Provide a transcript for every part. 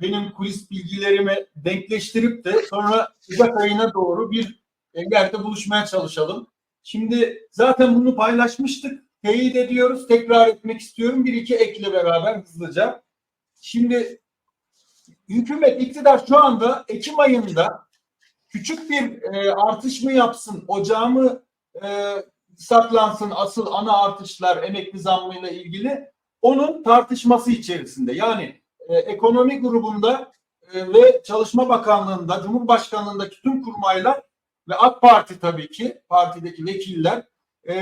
benim kulis bilgilerimi denkleştirip de sonra Ocak ayına doğru bir yerde buluşmaya çalışalım. Şimdi zaten bunu paylaşmıştık. Teyit ediyoruz. Tekrar etmek istiyorum. Bir iki ekle beraber hızlıca. Şimdi hükümet iktidar şu anda Ekim ayında küçük bir e, artış mı yapsın, ocağı mı e, saklansın asıl ana artışlar emekli zammıyla ilgili onun tartışması içerisinde. Yani e, ekonomi grubunda e, ve Çalışma Bakanlığı'nda, Cumhurbaşkanlığı'ndaki tüm kurmaylar ve AK Parti tabii ki, partideki vekiller e,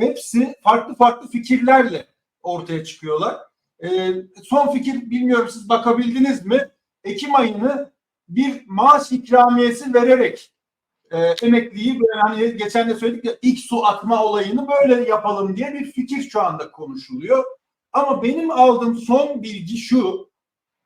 hepsi farklı farklı fikirlerle ortaya çıkıyorlar. E, son fikir bilmiyorum siz bakabildiniz mi? Ekim ayını bir maaş ikramiyesi vererek e, emekliyi böyle hani geçen de söyledik ya ilk su atma olayını böyle yapalım diye bir fikir şu anda konuşuluyor. Ama benim aldığım son bilgi şu.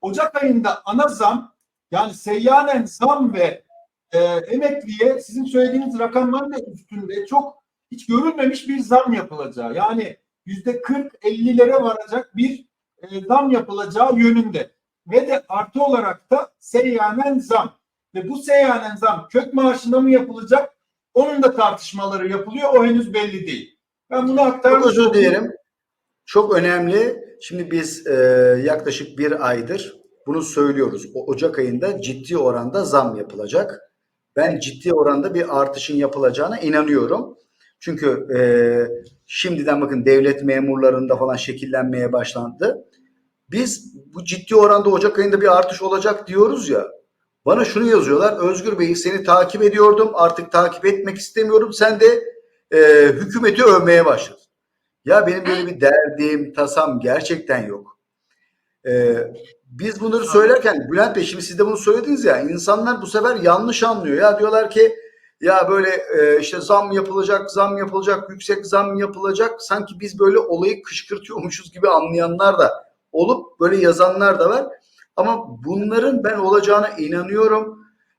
Ocak ayında ana zam yani seyyanen zam ve e, emekliye sizin söylediğiniz rakamların da üstünde çok hiç görülmemiş bir zam yapılacağı. Yani yüzde 40 50'lere varacak bir e, zam yapılacağı yönünde. Ve de artı olarak da seyyanen zam. Ve bu seyyanen zam kök maaşına mı yapılacak? Onun da tartışmaları yapılıyor. O henüz belli değil. Ben bunu aktarmış Çok özür dilerim. Çok önemli. Şimdi biz e, yaklaşık bir aydır bunu söylüyoruz. O Ocak ayında ciddi oranda zam yapılacak. Ben ciddi oranda bir artışın yapılacağına inanıyorum. Çünkü e, şimdiden bakın devlet memurlarında falan şekillenmeye başlandı. Biz bu ciddi oranda Ocak ayında bir artış olacak diyoruz ya. Bana şunu yazıyorlar. Özgür Bey seni takip ediyordum. Artık takip etmek istemiyorum. Sen de e, hükümeti övmeye başladın. Ya benim böyle bir derdim, tasam gerçekten yok. Ee, biz bunları söylerken Bülent Bey şimdi siz de bunu söylediniz ya insanlar bu sefer yanlış anlıyor. Ya diyorlar ki ya böyle e, işte zam yapılacak, zam yapılacak, yüksek zam yapılacak. Sanki biz böyle olayı kışkırtıyormuşuz gibi anlayanlar da olup böyle yazanlar da var. Ama bunların ben olacağına inanıyorum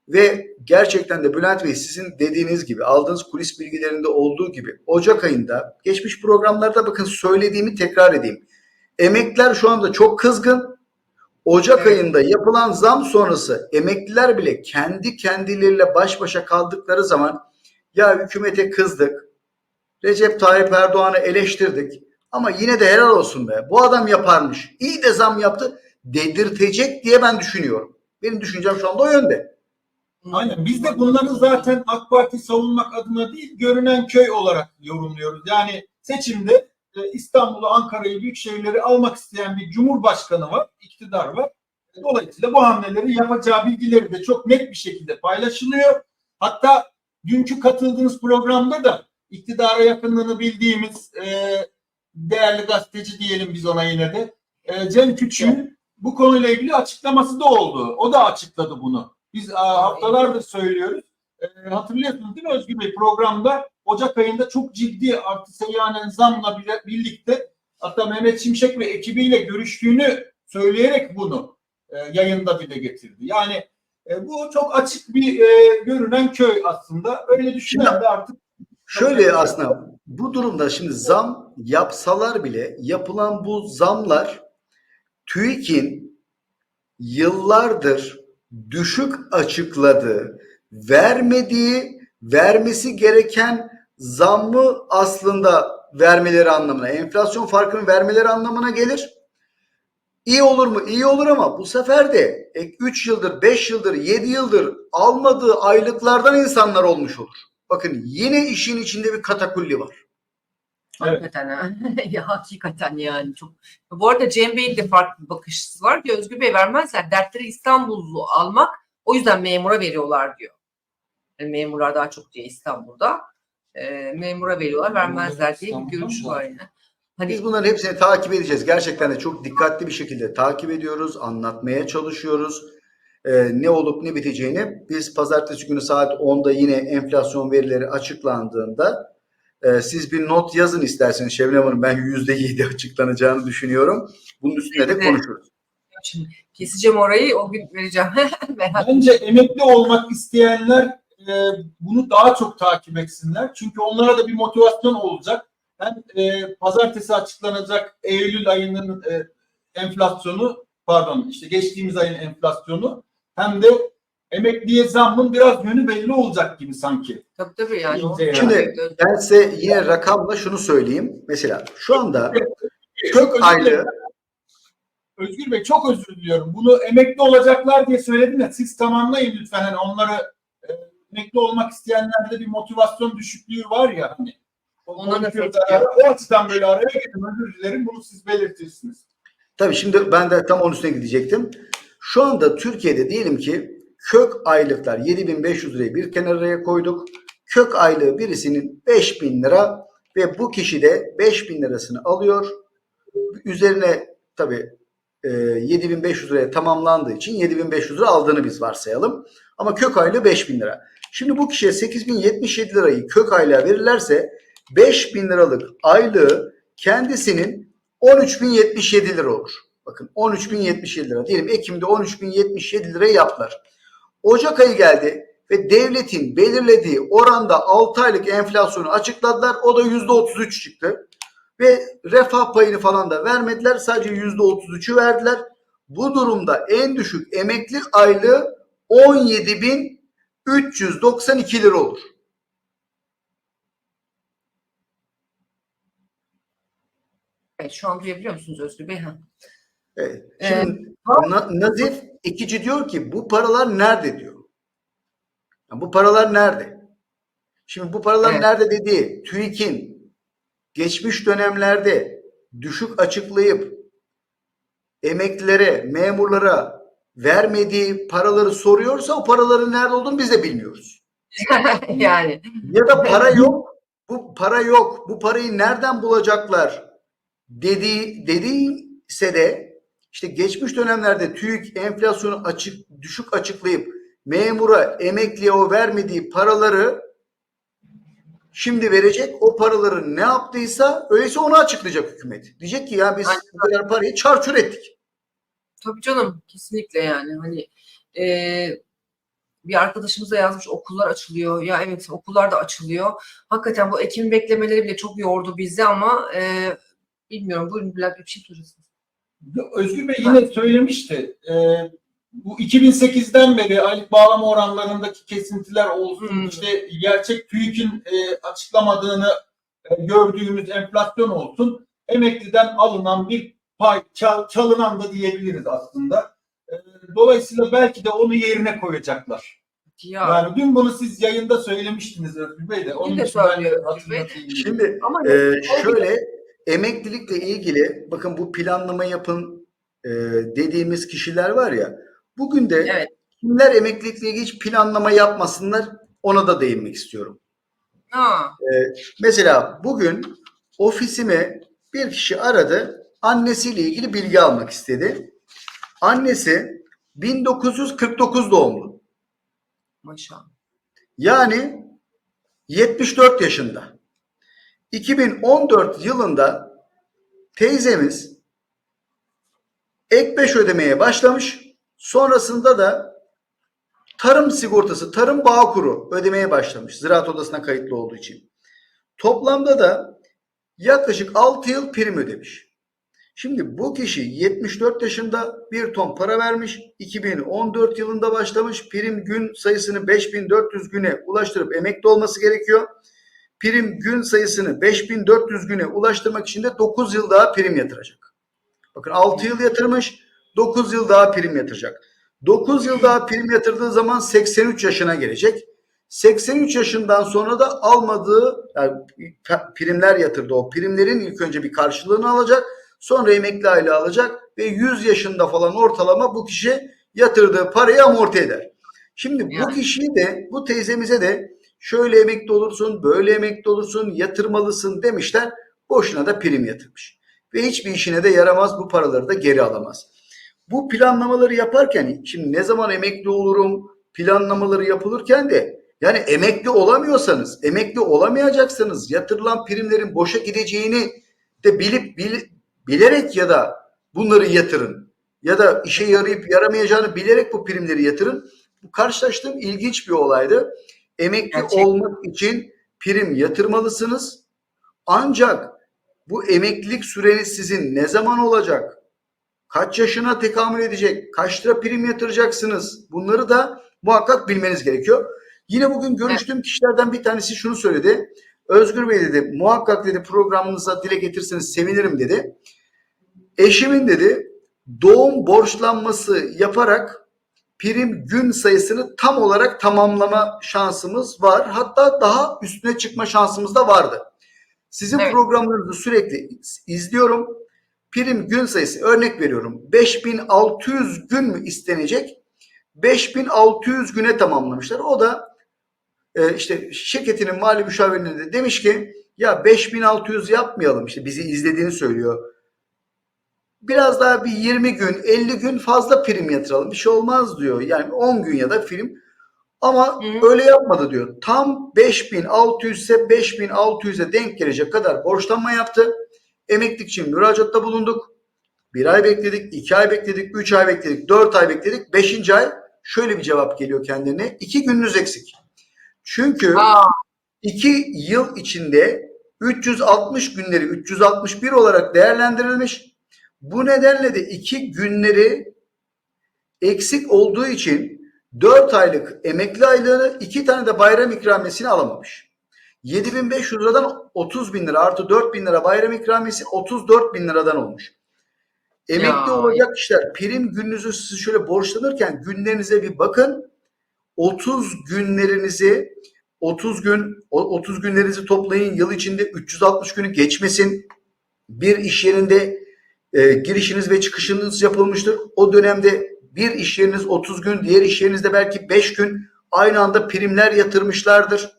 ve gerçekten de Bülent Bey sizin dediğiniz gibi aldığınız kulis bilgilerinde olduğu gibi Ocak ayında geçmiş programlarda bakın söylediğimi tekrar edeyim. Emekliler şu anda çok kızgın. Ocak Evet. ayında yapılan zam sonrası emekliler bile kendi kendileriyle baş başa kaldıkları zaman ya hükümete kızdık. Recep Tayyip Erdoğan'ı eleştirdik. Ama yine de helal olsun be. Bu adam yaparmış. İyi de zam yaptı. Dedirtecek diye ben düşünüyorum. Benim düşüncem şu anda o yönde. Aynen. Biz de bunları zaten AK Parti savunmak adına değil, görünen köy olarak yorumluyoruz. Yani seçimde e, İstanbul'u, Ankara'yı, büyük şehirleri almak isteyen bir cumhurbaşkanı var, iktidar var. Dolayısıyla bu hamleleri yapacağı bilgileri de çok net bir şekilde paylaşılıyor. Hatta dünkü katıldığınız programda da iktidara yakınlığını bildiğimiz e, değerli gazeteci diyelim biz ona yine de e, Cem Küçük'ün bu konuyla ilgili açıklaması da oldu. O da açıkladı bunu. Biz aa, haftalardır söylüyoruz. E, hatırlıyorsunuz değil mi Özgür Bey? Programda Ocak ayında çok ciddi artı seyyanen zamla birlikte hatta Mehmet Şimşek ve ekibiyle görüştüğünü söyleyerek bunu e, yayında dile getirdi. Yani e, bu çok açık bir e, görünen köy aslında. Öyle düşünen de artık Şöyle aslında bu durumda şimdi zam yapsalar bile yapılan bu zamlar TÜİK'in yıllardır düşük açıkladığı, vermediği, vermesi gereken zammı aslında vermeleri anlamına, enflasyon farkını vermeleri anlamına gelir. İyi olur mu? İyi olur ama bu sefer de 3 yıldır, 5 yıldır, 7 yıldır almadığı aylıklardan insanlar olmuş olur. Bakın yine işin içinde bir katakulli var. Evet. Hakikaten ha. ya hakikaten yani çok. Bu arada Cem Bey'in de farklı bir bakış açısı var ki Özgür Bey vermezler. Dertleri İstanbullu almak o yüzden memura veriyorlar diyor. Yani memurlar daha çok diye İstanbul'da. E, memura veriyorlar vermezler diye bir görüş var yani. Hani Biz bunların hepsini takip edeceğiz. Gerçekten de çok dikkatli bir şekilde takip ediyoruz, anlatmaya çalışıyoruz. Ee, ne olup ne biteceğini biz pazartesi günü saat 10'da yine enflasyon verileri açıklandığında e, siz bir not yazın isterseniz Şebnem Hanım ben %7 açıklanacağını düşünüyorum. Bunun üstüne de konuşuruz. şimdi keseceğim orayı o gün vereceğim. Bence emekli olmak isteyenler e, bunu daha çok takip etsinler. Çünkü onlara da bir motivasyon olacak. Hem e, pazartesi açıklanacak Eylül ayının e, enflasyonu pardon işte geçtiğimiz ayın enflasyonu hem de emekliye zammın biraz yönü belli olacak gibi sanki. Tabii tabii yani. o- Şimdi- Şimdi ben size yine rakamla şunu söyleyeyim. Mesela şu anda Çok aylığı. Özgür Bey çok özür diliyorum. Bunu emekli olacaklar diye söyledim ya siz tamamlayın lütfen. Hani onları e, emekli olmak isteyenlerde bir motivasyon düşüklüğü var ya hani. O, Onların o açıdan böyle araya girdim. Özür dilerim. Bunu siz belirtirsiniz. Tabii şimdi ben de tam onun üstüne gidecektim. Şu anda Türkiye'de diyelim ki kök aylıklar 7500 lirayı bir kenara koyduk. Kök aylığı birisinin 5000 lira ve bu kişi de 5000 lirasını alıyor. Üzerine tabii e, 7500 liraya tamamlandığı için 7500 lira aldığını biz varsayalım. Ama kök aylığı 5000 lira. Şimdi bu kişiye 8077 lirayı kök aylığa verirlerse 5000 liralık aylığı kendisinin 13.077 lira olur. Bakın 13.077 lira. Diyelim Ekim'de 13.077 lira yaptılar. Ocak ayı geldi ve devletin belirlediği oranda 6 aylık enflasyonu açıkladılar. O da %33 çıktı. Ve refah payını falan da vermediler. Sadece %33'ü verdiler. Bu durumda en düşük emekli aylığı 17.392 lira olur. Evet, şu an duyabiliyor musunuz Özgür Bey? Evet. Ee, Şimdi Na- Nazif Ekici diyor ki bu paralar nerede diyor. Bu paralar nerede? Şimdi bu paralar Evet. nerede dediği TÜİK'in geçmiş dönemlerde düşük açıklayıp emeklilere, memurlara vermediği paraları soruyorsa o paraların nerede olduğunu biz de bilmiyoruz. yani Ya da para yok. Bu para yok. Bu parayı nereden bulacaklar? Dediği dediyse de işte geçmiş dönemlerde TÜİK enflasyonu açık düşük açıklayıp memura, emekliye o vermediği paraları şimdi verecek. O paraları ne yaptıysa öyleyse onu açıklayacak hükümet. Diyecek ki ya biz Aynen. bu kadar parayı çarçur ettik. tabii canım kesinlikle yani hani e, bir arkadaşımız da yazmış okullar açılıyor. Ya evet okullar da açılıyor. Hakikaten bu Ekim beklemeleri bile çok yordu bizi ama e, bilmiyorum Bülent Bey, bir şey soracaksınız. Özgür Bey yine söylemişti. E, bu 2008'den beri aylık bağlama oranlarındaki kesintiler olsun. Hmm. işte gerçek TÜİK'in e, açıklamadığını e, gördüğümüz enflasyon olsun. Emekliden alınan bir pay, çal- çalınan da diyebiliriz aslında. E, dolayısıyla belki de onu yerine koyacaklar. Ya Yani dün bunu siz yayında söylemiştiniz Özgür Bey de. Onun de için ben hatırlatayım. Şimdi ama Ee, şöyle emeklilikle ilgili bakın bu planlama yapın e, dediğimiz kişiler var ya bugün de Evet. kimler emeklilikle ilgili hiç planlama yapmasınlar ona da değinmek istiyorum. ha, Mesela bugün ofisime bir kişi aradı annesiyle ilgili bilgi almak istedi. Annesi 1949 doğumlu maşallah. yani 74 yaşında. 2014 yılında teyzemiz ek 5 ödemeye başlamış. Sonrasında da tarım sigortası, tarım bağkuru ödemeye başlamış. Ziraat Odası'na kayıtlı olduğu için. Toplamda da yaklaşık 6 yıl prim ödemiş. Şimdi bu kişi 74 yaşında bir ton para vermiş. 2014 yılında başlamış. Prim gün sayısını 5400 güne ulaştırıp emekli olması gerekiyor. Prim gün sayısını 5400 güne ulaştırmak için de 9 yıl daha prim yatıracak. Bakın 6 yıl yatırmış, 9 yıl daha prim yatıracak. 9 yıl daha prim yatırdığı zaman 83 yaşına gelecek. 83 yaşından sonra da almadığı yani primler yatırdı. O primlerin ilk önce bir karşılığını alacak. Sonra emekli aylığı alacak ve 100 yaşında falan ortalama bu kişi yatırdığı parayı amorti eder. Şimdi bu kişiyi de bu teyzemize de şöyle emekli olursun, böyle emekli olursun, yatırmalısın demişler. Boşuna da prim yatırmış. Ve hiçbir işine de yaramaz bu paraları da geri alamaz. Bu planlamaları yaparken şimdi ne zaman emekli olurum planlamaları yapılırken de yani emekli olamıyorsanız, emekli olamayacaksanız yatırılan primlerin boşa gideceğini de bilip bil- bilerek ya da bunları yatırın. Ya da işe yarayıp yaramayacağını bilerek bu primleri yatırın. Bu karşılaştığım ilginç bir olaydı. Emekli Gerçekten. olmak için prim yatırmalısınız. Ancak bu emeklilik süreniz sizin ne zaman olacak? kaç yaşına tekamül edecek, kaç lira prim yatıracaksınız bunları da muhakkak bilmeniz gerekiyor. Yine bugün görüştüğüm kişilerden bir tanesi şunu söyledi. Özgür Bey dedi muhakkak dedi programınıza dile getirseniz sevinirim dedi. Eşimin dedi doğum borçlanması yaparak prim gün sayısını tam olarak tamamlama şansımız var. Hatta daha üstüne çıkma şansımız da vardı. Sizin Evet. programlarınızı sürekli izliyorum. Prim gün sayısı örnek veriyorum. 5600 gün mü istenecek? 5600 güne tamamlamışlar. O da e, işte şirketinin mali müşavirine de demiş ki ya 5600 yapmayalım işte bizi izlediğini söylüyor. Biraz daha bir 20 gün 50 gün fazla prim yatıralım bir şey olmaz diyor. Yani 10 gün ya da film ama Hı. öyle yapmadı diyor. Tam 5600 ise 5600'e denk gelecek kadar borçlanma yaptı. Emeklilik için müracaatta bulunduk. Bir ay bekledik, iki ay bekledik, üç ay bekledik, dört ay bekledik. Beşinci ay şöyle bir cevap geliyor kendine. İki gününüz eksik. Çünkü Aa, iki yıl içinde 360 günleri 361 olarak değerlendirilmiş. Bu nedenle de iki günleri eksik olduğu için 4 aylık emekli aylığını iki tane de bayram ikramiyesini alamamış. 7500 liradan 30 bin lira artı 4 bin lira bayram ikramiyesi 34 bin liradan olmuş. Emekli Ya. olacak kişiler prim gününüzü siz şöyle borçlanırken günlerinize bir bakın. 30 günlerinizi 30 gün o 30 günlerinizi toplayın. Yıl içinde 360 günü geçmesin. Bir iş yerinde e, girişiniz ve çıkışınız yapılmıştır. O dönemde bir iş yeriniz 30 gün, diğer iş yerinizde belki 5 gün aynı anda primler yatırmışlardır.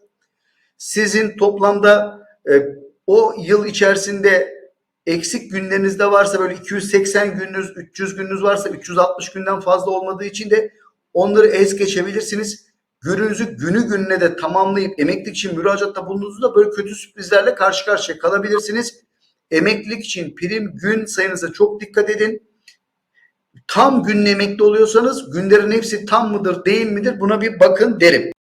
Sizin toplamda e, o yıl içerisinde eksik günleriniz de varsa böyle 280 gününüz, 300 gününüz varsa 360 günden fazla olmadığı için de onları ez geçebilirsiniz. Gününüzü günü gününe de tamamlayıp emeklilik için müracaatta bulunduğunuzda böyle kötü sürprizlerle karşı karşıya kalabilirsiniz. Emeklilik için prim gün sayınıza çok dikkat edin. Tam günün emekli oluyorsanız günlerin hepsi tam mıdır değil midir buna bir bakın derim.